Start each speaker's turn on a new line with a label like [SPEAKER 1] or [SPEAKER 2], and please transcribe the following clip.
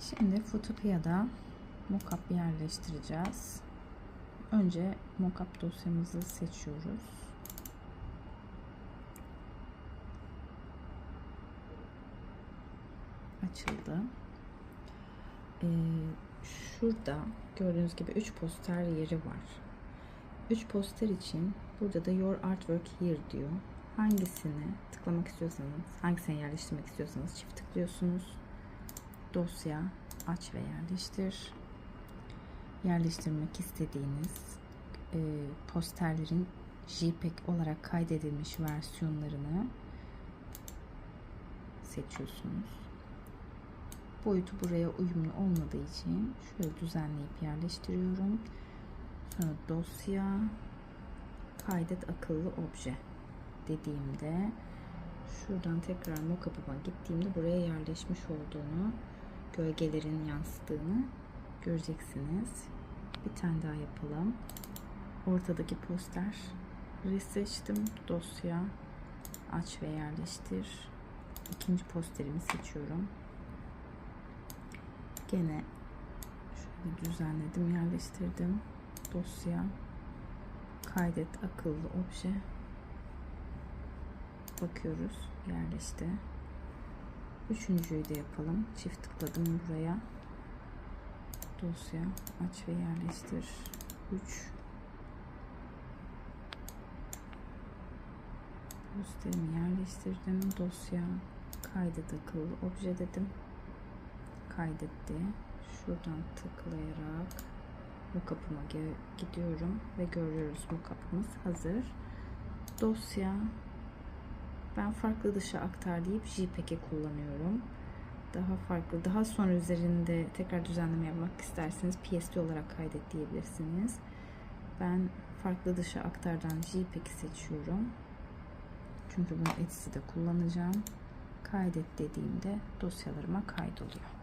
[SPEAKER 1] Şimdi Fotopia'da mockup yerleştireceğiz. Önce mockup dosyamızı seçiyoruz. Açıldı. Ee, şurada gördüğünüz gibi 3 poster yeri var. 3 poster için burada da Your Artwork Here diyor. Hangisini tıklamak istiyorsanız, hangisini yerleştirmek istiyorsanız çift tıklıyorsunuz. Dosya, aç ve yerleştir. Yerleştirmek istediğiniz e, posterlerin JPEG olarak kaydedilmiş versiyonlarını seçiyorsunuz. Boyutu buraya uyumlu olmadığı için şöyle düzenleyip yerleştiriyorum. Sonra dosya kaydet akıllı obje dediğimde şuradan tekrar mockup'ıma gittiğimde buraya yerleşmiş olduğunu gölgelerin yansıttığını göreceksiniz. Bir tane daha yapalım. Ortadaki poster seçtim. Dosya aç ve yerleştir. İkinci posterimi seçiyorum. Gene şöyle düzenledim, yerleştirdim. Dosya kaydet akıllı obje bakıyoruz yerleşti. Üçüncüyü de yapalım. Çift tıkladım buraya. Dosya aç ve yerleştir. 3 Posterimi yerleştirdim. Dosya kaydet akıllı obje dedim. Kaydetti. Şuradan tıklayarak mockup'ıma gidiyorum ve görüyoruz mockup'ımız hazır. Dosya ben farklı dışa aktar deyip JPEG'i kullanıyorum. Daha farklı, daha sonra üzerinde tekrar düzenleme yapmak isterseniz PSD olarak kaydet diyebilirsiniz. Ben farklı dışa aktardan JPEG'i seçiyorum. Çünkü bunu Etsy'de kullanacağım. Kaydet dediğimde dosyalarıma kaydoluyor.